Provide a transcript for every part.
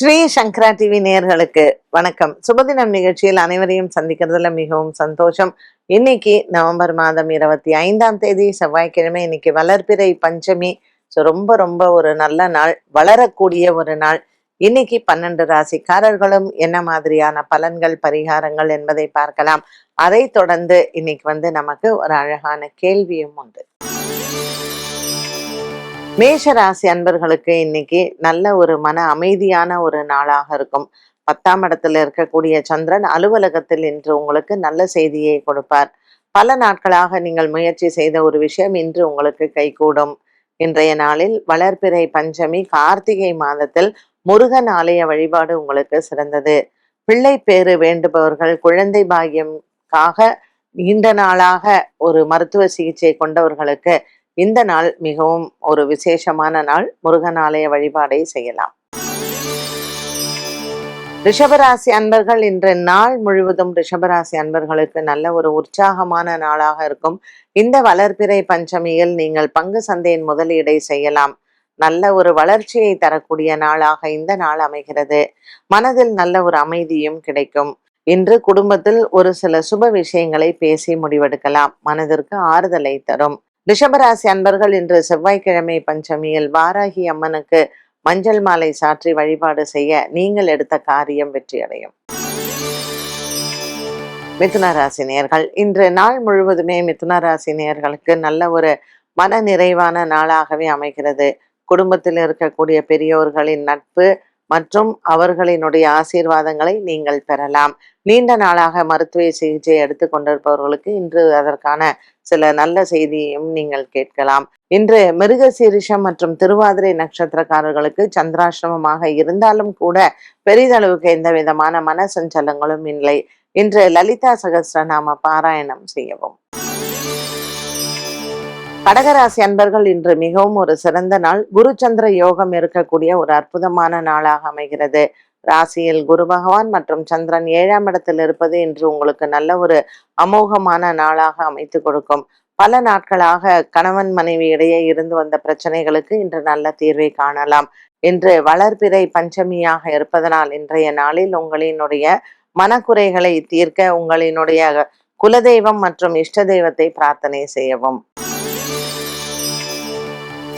ஸ்ரீ சங்கரா TV நேர்களுக்கு வணக்கம். சுபதினம் நிகழ்ச்சியில் அனைவரையும் சந்திக்கிறதுல மிகவும் சந்தோஷம். இன்னைக்கு நவம்பர் மாதம் இருபத்தி ஐந்தாம் தேதி செவ்வாய்க்கிழமை இன்னைக்கு வளர்பிறை பஞ்சமி. ஸோ ரொம்ப ரொம்ப ஒரு நல்ல நாள் வளரக்கூடிய ஒரு நாள். இன்னைக்கு பன்னெண்டு ராசிக்காரர்களும் என்ன மாதிரியான பலன்கள் பரிகாரங்கள் என்பதை பார்க்கலாம். அதை தொடர்ந்து இன்னைக்கு வந்து நமக்கு ஒரு அழகான கேள்வியும் உண்டு. மேஷராசி அன்பர்களுக்கு இன்னைக்கு நல்ல ஒரு மன அமைதியான ஒரு நாளாக இருக்கும். பத்தாம் இடத்துல இருக்கக்கூடிய சந்திரன் அலுவலகத்தில் இன்று உங்களுக்கு நல்ல செய்தியை கொடுப்பார். பல நாட்களாக நீங்கள் முயற்சி செய்த ஒரு விஷயம் இன்று உங்களுக்கு கைகூடும். இன்றைய நாளில் வளர்பிறை பஞ்சமி கார்த்திகை மாதத்தில் முருகன் ஆலய வழிபாடு உங்களுக்கு சிறந்தது. பிள்ளை பேறு வேண்டுபவர்கள் குழந்தை பாகியம்காக நீண்ட நாளாக ஒரு மருத்துவ சிகிச்சை கொண்டவர்களுக்கு இந்த நாள் மிகவும் ஒரு விசேஷமான நாள். முருகன் ஆலய வழிபாடை செய்யலாம். ரிஷபராசி அன்பர்கள் இன்று நாள் முழுவதும் ரிஷபராசி அன்பர்களுக்கு நல்ல ஒரு உற்சாகமான நாளாக இருக்கும். இந்த வளர்பிறை பஞ்சமியில் நீங்கள் பங்கு சந்தையின் முதலீடை செய்யலாம். நல்ல ஒரு வளர்ச்சியை தரக்கூடிய நாளாக இந்த நாள் அமைகிறது. மனதில் நல்ல ஒரு அமைதியும் கிடைக்கும். இன்று குடும்பத்தில் ஒரு சில சுப விஷயங்களை பேசி முடிவெடுக்கலாம். மனதிற்கு ஆறுதலை தரும். ரிஷபராசி அன்பர்கள் இன்று செவ்வாய்க்கிழமை பஞ்சமியில் வாராகி அம்மனுக்கு மஞ்சள் மாலை சாற்றி வழிபாடு செய்ய நீங்கள் எடுத்த காரியம் வெற்றியடையும் மிதுன ராசி இன்று நாள் முழுவதுமே மிதுன ராசி நல்ல ஒரு மன நிறைவான நாளாகவே அமைகிறது. குடும்பத்தில் இருக்கக்கூடிய பெரியோர்களின் நட்பு மற்றும் அவர்களினுடைய ஆசீர்வாதங்களை நீங்கள் பெறலாம். நீண்ட நாளாக மருத்துவ சிகிச்சை எடுத்து கொண்டிருப்பவர்களுக்கு இன்று அதற்கான சில நல்ல செய்தியையும் நீங்கள் கேட்கலாம். இன்று மிருக சீரிஷம் மற்றும் திருவாதிரை நட்சத்திரக்காரர்களுக்கு சந்திராசிரமமாக இருந்தாலும் கூட பெரிதளவுக்கு எந்த விதமான மன சஞ்சலங்களும் இல்லை. இன்று லலிதா சகஸ்ரநாம பாராயணம் செய்யவும். கடகராசி அன்பர்கள் இன்று மிகவும் ஒரு சிறந்த நாள். குரு சந்திர யோகம் இருக்கக்கூடிய ஒரு அற்புதமான நாளாக அமைகிறது. ராசியில் குரு பகவான் மற்றும் சந்திரன் ஏழாம் இடத்தில் இருப்பது இன்று உங்களுக்கு நல்ல ஒரு அமோகமான நாளாக அமைத்து கொடுக்கும். பல நாட்களாக கணவன் மனைவி இடையே இருந்து வந்த பிரச்சனைகளுக்கு இன்று நல்ல தீர்வை காணலாம். இன்று வளர்பிறை பஞ்சமியாக இருப்பதனால் இன்றைய நாளில் உங்களினுடைய மனக்குறைகளை தீர்க்க உங்களினுடைய குலதெய்வம் மற்றும் இஷ்ட தெய்வத்தை பிரார்த்தனை செய்யவும்.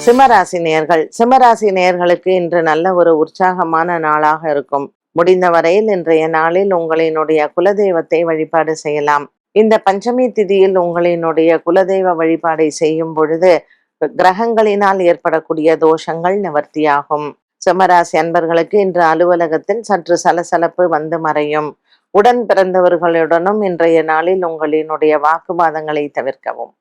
சிம்மராசி நேர்கள். சிம்மராசி நேர்களுக்கு இன்று நல்ல ஒரு உற்சாகமான நாளாக இருக்கும். முடிந்த வரையில் இன்றைய நாளில் உங்களினுடைய குலதெய்வத்தை வழிபாடு செய்யலாம். இந்த பஞ்சமி திதியில் உங்களினுடைய குலதெய்வ வழிபாடை செய்யும் பொழுது கிரகங்களினால் ஏற்படக்கூடிய தோஷங்கள் நிவர்த்தியாகும். சிம்மராசி அன்பர்களுக்கு இன்று அலுவலகத்தில் சற்று சலசலப்பு வந்து மறையும். உடன் பிறந்தவர்களுடனும் இன்றைய நாளில் உங்களினுடைய வாக்குவாதங்களை தவிர்க்கவும்.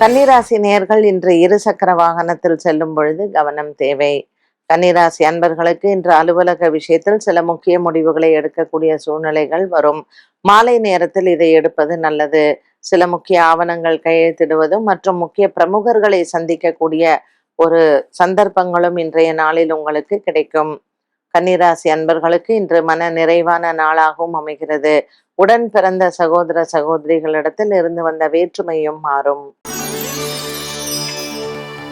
கன்னிராசி நேர்கள் இன்று இருசக்கர வாகனத்தில் செல்லும் பொழுது கவனம் தேவை. கன்னிராசி அன்பர்களுக்கு இன்று அலுவலக விஷயத்தில் சில முக்கிய முடிவுகளை எடுக்கக்கூடிய சூழ்நிலைகள் வரும். மாலை நேரத்தில் இதை எடுப்பது நல்லது. சில முக்கிய ஆவணங்கள் கையெழுத்திடுவதும் மற்றும் முக்கிய பிரமுகர்களை சந்திக்கக்கூடிய ஒரு சந்தர்ப்பங்களும் இன்றைய நாளில் உங்களுக்கு கிடைக்கும். கன்னிராசி அன்பர்களுக்கு இன்று மன நிறைவான நாளாகவும் அமைகிறது. உடன் பிறந்த சகோதர சகோதரிகளிடத்தில் இருந்து வந்த வேற்றுமையும் மாறும்.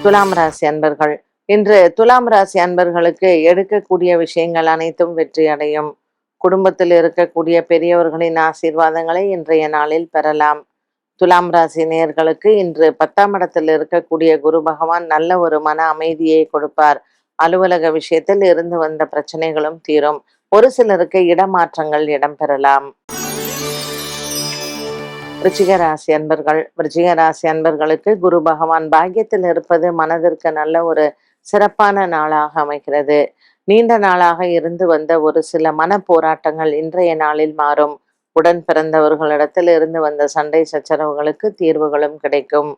துலாம் ராசி அன்பர்கள். இன்று துலாம் ராசி அன்பர்களுக்கு எடுக்கக்கூடிய விஷயங்கள் அனைத்தும் வெற்றி அடையும். குடும்பத்தில் இருக்கக்கூடிய பெரியவர்களின் ஆசீர்வாதங்களை இன்றைய நாளில் பெறலாம். துலாம் ராசி நேயர்களுக்கு இன்று பத்தாம் இடத்தில் இருக்கக்கூடிய குரு பகவான் நல்ல ஒரு மன அமைதியை கொடுப்பார். அலுவலக விஷயத்தில் இருந்து வந்த பிரச்சனைகளும் தீரும். ஒரு சிலருக்கு இடமாற்றங்கள் இடம்பெறலாம். ரிச்சிகராசி ராசி அன்பர்கள் விருச்சிக ராசி அன்பர்களுக்கு குரு பகவான் பாக்கியத்தில் இருப்பது மனதிற்கு நல்ல ஒரு சிறப்பான நாளாக அமைகிறது. நீண்ட நாளாக இருந்து வந்த ஒரு சில மன போராட்டங்கள் இன்றைய நாளில் மாறும். உடன் பிறந்தவர்களிடத்தில் இருந்து வந்த சண்டை சச்சரவுகளுக்கு தீர்வுகளும் கிடைக்கும்.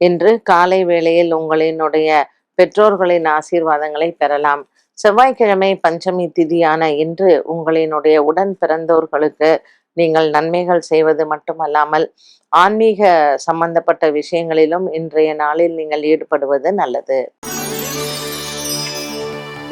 இன்று காலை வேளையில் உங்களினுடைய பெற்றோர்களின் ஆசீர்வாதங்களை பெறலாம். செவ்வாய்க்கிழமை பஞ்சமி திதியான இன்று உங்களினுடைய உடன் பிறந்தோர்களுக்கு நீங்கள் நன்மைகள் செய்வது மட்டுமல்லாமல் ஆன்மீக சம்பந்தப்பட்ட விஷயங்களிலும் இன்றைய நாளில் நீங்கள் ஈடுபடுவது நல்லது.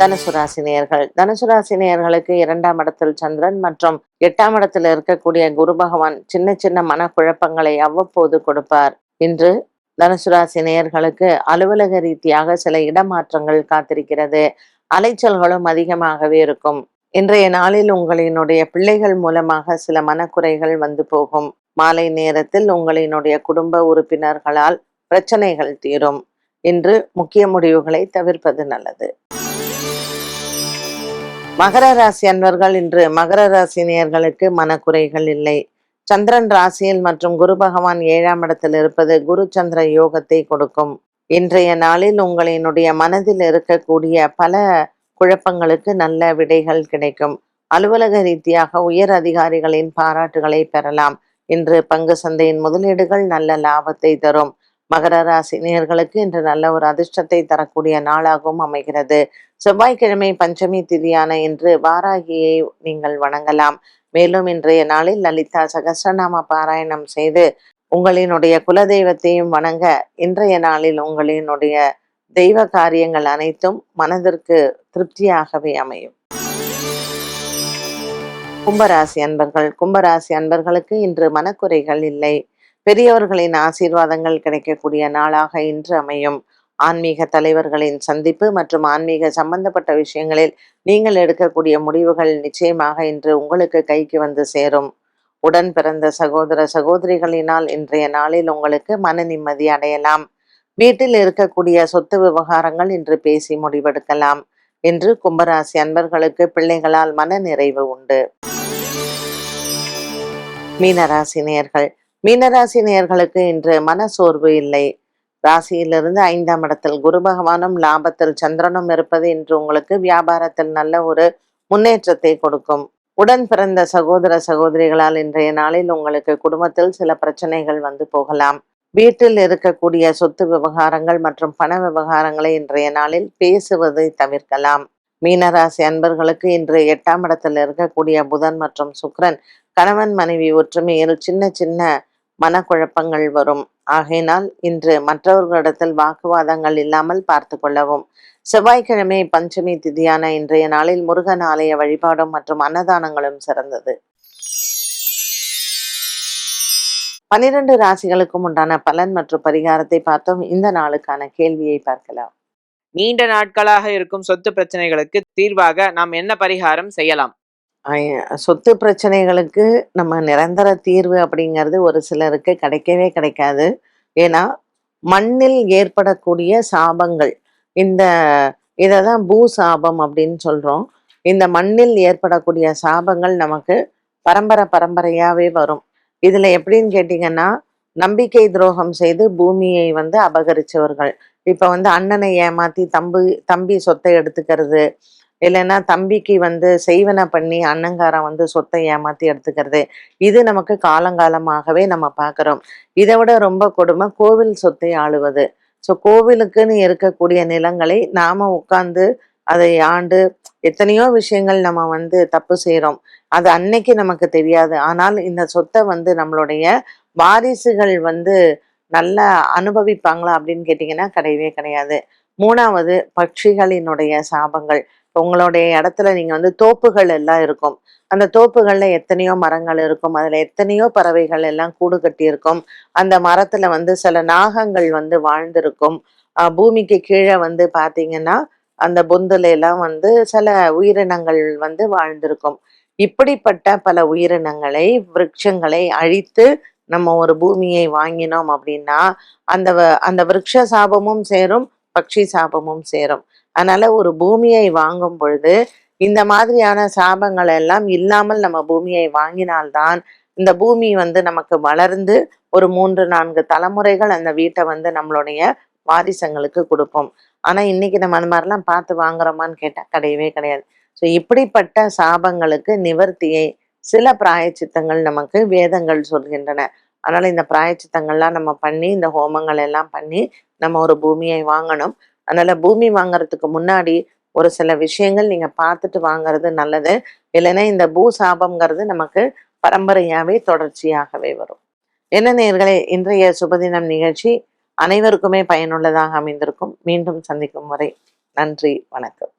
தனுசுராசினியர்கள் தனுசுராசினியர்களுக்கு இரண்டாம் இடத்தில் சந்திரன் மற்றும் எட்டாம் இடத்தில் இருக்கக்கூடிய குரு பகவான் சின்ன சின்ன மனக்குழப்பங்களை அவ்வப்போது கொடுப்பார். இன்று தனுசுராசி நேயர்களுக்கு அலுவலக ரீதியாக சில இடமாற்றங்கள் காத்திருக்கிறது. அலைச்சல்களும் அதிகமாகவே இருக்கும். இன்றைய நாளில் உங்களினுடைய பிள்ளைகள் மூலமாக சில மனக்குறைகள் வந்து போகும். மாலை நேரத்தில் உங்களினுடைய குடும்ப உறுப்பினர்களால் பிரச்சனைகள் தீரும். இன்று முக்கிய முடிவுகளை தவிர்ப்பது நல்லது. மகர ராசி அன்பர்கள் இன்று மகர ராசினியர்களுக்கு மனக்குறைகள் இல்லை. சந்திரன் ராசியில் மற்றும் குரு பகவான் ஏழாம் இடத்தில் இருப்பது குரு சந்திர யோகத்தை கொடுக்கும். இன்றைய நாளில் உங்களினுடைய மனதில் இருக்கக்கூடிய பல குழப்பங்களுக்கு நல்ல விடைகள் கிடைக்கும். அலுவலக ரீதியாக உயர் அதிகாரிகளின் பாராட்டுகளை பெறலாம். இன்று பங்கு சந்தையின் முதலீடுகள் நல்ல லாபத்தை தரும். மகர ராசி நேர்களுக்கு இன்று நல்ல ஒரு அதிர்ஷ்டத்தை தரக்கூடிய நாளாகவும் அமைகிறது. செவ்வாய்க்கிழமை பஞ்சமி திதியான இன்று வாராகியை நீங்கள் வணங்கலாம். மேலும் இன்றைய நாளில் லலிதா சகஸ்ரநாம பாராயணம் செய்து உங்களினுடைய குலதெய்வத்தையும் வணங்க இன்றைய நாளில் உங்களினுடைய தெய்வ காரியங்கள் அனைத்தும் மனதிற்கு திருப்தியாகவே அமையும். கும்பராசி அன்பர்கள் கும்பராசி அன்பர்களுக்கு இன்று மனக்குறைகள் இல்லை. பெரியவர்களின் ஆசீர்வாதங்கள் கிடைக்கக்கூடிய நாளாக இன்று அமையும். ஆன்மீக தலைவர்களின் சந்திப்பு மற்றும் ஆன்மீக சம்பந்தப்பட்ட விஷயங்களில் நீங்கள் எடுக்கக்கூடிய முடிவுகள் நிச்சயமாக இன்று உங்களுக்கு கைக்கு வந்து சேரும். உடன் பிறந்த சகோதர சகோதரிகளினால் இன்றைய நாளில் உங்களுக்கு மன நிம்மதி அடையலாம். வீட்டில் இருக்கக்கூடிய சொத்து விவகாரங்கள் இன்று பேசி முடிவெடுக்கலாம். என்று கும்பராசி அன்பர்களுக்கு பிள்ளைகளால் மன நிறைவு உண்டு. மீனராசி நேர்கள் மீனராசி நேயர்களுக்கு இன்று மன சோர்வு இல்லை. ராசியிலிருந்து ஐந்தாம் இடத்தில் குரு பகவானும் லாபத்தில் சந்திரனும் இருப்பது இன்று உங்களுக்கு வியாபாரத்தில் நல்ல ஒரு முன்னேற்றத்தை கொடுக்கும். உடன் பிறந்த சகோதர சகோதரிகளால் இன்றைய நாளில் உங்களுக்கு குடும்பத்தில் சில பிரச்சனைகள் வந்து போகலாம். வீட்டில் இருக்கக்கூடிய சொத்து விவகாரங்கள் மற்றும் பண விவகாரங்களை இன்றைய நாளில் பேசுவதை தவிர்க்கலாம். மீனராசி அன்பர்களுக்கு இன்று எட்டாம் இடத்தில் இருக்கக்கூடிய புதன் மற்றும் சுக்ரன் கணவன் மனைவி ஒற்றுமையில் சின்ன சின்ன மனக்குழப்பங்கள் வரும். ஆகையினால் இன்று மற்றவர்களிடத்தில் வாக்குவாதங்கள் இல்லாமல் பார்த்து கொள்ளவும். செவ்வாய்க்கிழமை பஞ்சமி திதியான இன்றைய நாளில் முருகன் ஆலய வழிபாடும் மற்றும் அன்னதானங்களும் சிறந்தது. பனிரெண்டு ராசிகளுக்கும் உண்டான பலன் மற்றும் பரிகாரத்தை பார்த்தோம். இந்த நாளுக்கான கேள்வியை பார்க்கலாம். நீண்ட நாட்களாக இருக்கும் சொத்து பிரச்சனைகளுக்கு தீர்வாக நாம் என்ன பரிகாரம் செய்யலாம்? சொத்து பிரச்சனைகளுக்கு நம்ம நிரந்தர தீர்வு அப்படிங்கிறது ஒரு சிலருக்கு கிடைக்கவே கிடைக்காது. ஏன்னா மண்ணில் ஏற்படக்கூடிய சாபங்கள் இந்த இதை தான் பூ சாபம் அப்படின்னு சொல்றோம். இந்த மண்ணில் ஏற்படக்கூடிய சாபங்கள் நமக்கு பரம்பரை பரம்பரையாவே வரும். இதுல எப்படின்னு கேட்டிங்கன்னா நம்பிக்கை துரோகம் செய்து பூமியை வந்து அபகரிச்சவர்கள். இப்ப வந்து அண்ணனை ஏமாத்தி தம்பி தம்பி சொத்தை எடுத்துக்கிறது இல்லைன்னா தம்பிக்கு வந்து செய்வன பண்ணி அண்ணங்காரன் வந்து சொத்தை ஏமாத்தி எடுத்துக்கிறது. இது நமக்கு காலங்காலமாகவே நம்ம பார்க்குறோம் இதை விட ரொம்ப கொடுமை கோவில் சொத்தை ஆளுவது. ஸோ கோவிலுக்குன்னு இருக்கக்கூடிய நிலங்களை நாம உட்காந்து அதை ஆண்டு எத்தனையோ விஷயங்கள் நம்ம வந்து தப்பு செய்கிறோம் அது அன்னைக்கு நமக்கு தெரியாது. ஆனால் இந்த சொத்தை வந்து நம்மளுடைய வாரிசுகள் வந்து நல்லா அனுபவிப்பாங்களா அப்படின்னு கேட்டிங்கன்னா கிடையவே கிடையாது. மூணாவது பட்சிகளினுடைய சாபங்கள். உங்களுடைய இடத்துல நீங்க வந்து தோப்புகள் எல்லாம் இருக்கும். அந்த தோப்புகளில் எத்தனையோ மரங்கள் இருக்கும். அதுல எத்தனையோ பறவைகள் எல்லாம் கூடு கட்டி இருக்கும் அந்த மரத்துல வந்து சில நாகங்கள் வந்து வாழ்ந்திருக்கும். பூமிக்கு கீழே வந்து பார்த்தீங்கன்னா அந்த பொந்துல எல்லாம் வந்து சில உயிரினங்கள் வந்து வாழ்ந்திருக்கும். இப்படிப்பட்ட பல உயிரினங்களை விருட்சங்களை அழித்து நம்ம ஒரு பூமியை வாங்கினோம் அப்படின்னா அந்த வ- அந்த விருட்ச சாபமும் சேரும் பக்ஷி சாபமும் சேரும். அதனால ஒரு பூமியை வாங்கும் பொழுது இந்த மாதிரியான சாபங்கள் எல்லாம் இல்லாமல் நம்ம பூமியை வாங்கினால்தான் இந்த பூமி வந்து நமக்கு வளர்ந்து ஒரு மூன்று நான்கு தலைமுறைகள் அந்த வீட்டை வந்து நம்மளுடைய வாரிசங்களுக்கு கொடுப்போம் ஆனா இன்னைக்கு நம்ம அந்த மாதிரிலாம் பார்த்து வாங்குறோமான்னு கேட்டா கிடையவே கிடையாது. ஸோ இப்படிப்பட்ட சாபங்களுக்கு நிவர்த்தியை சில பிராயச்சித்தங்கள் நமக்கு வேதங்கள் சொல்கின்றன. அதனால இந்த பிராயச்சித்தங்கள்லாம் நம்ம பண்ணி இந்த ஹோமங்கள் எல்லாம் பண்ணி நம்ம ஒரு பூமியை வாங்கணும். அதனால பூமி வாங்குறதுக்கு முன்னாடி ஒரு சில விஷயங்கள் நீங்க பார்த்துட்டு வாங்குறது நல்லது. இல்லைன்னா இந்த பூ சாபம்ங்கிறது நமக்கு பரம்பரையாவே தொடர்ச்சியாகவே வரும். என்ன நேர்களே இன்றைய சுபதினம் நிகழ்ச்சி அனைவருக்குமே பயனுள்ளதாக அமைந்திருக்கும். மீண்டும் சந்திக்கும் வரை நன்றி வணக்கம்.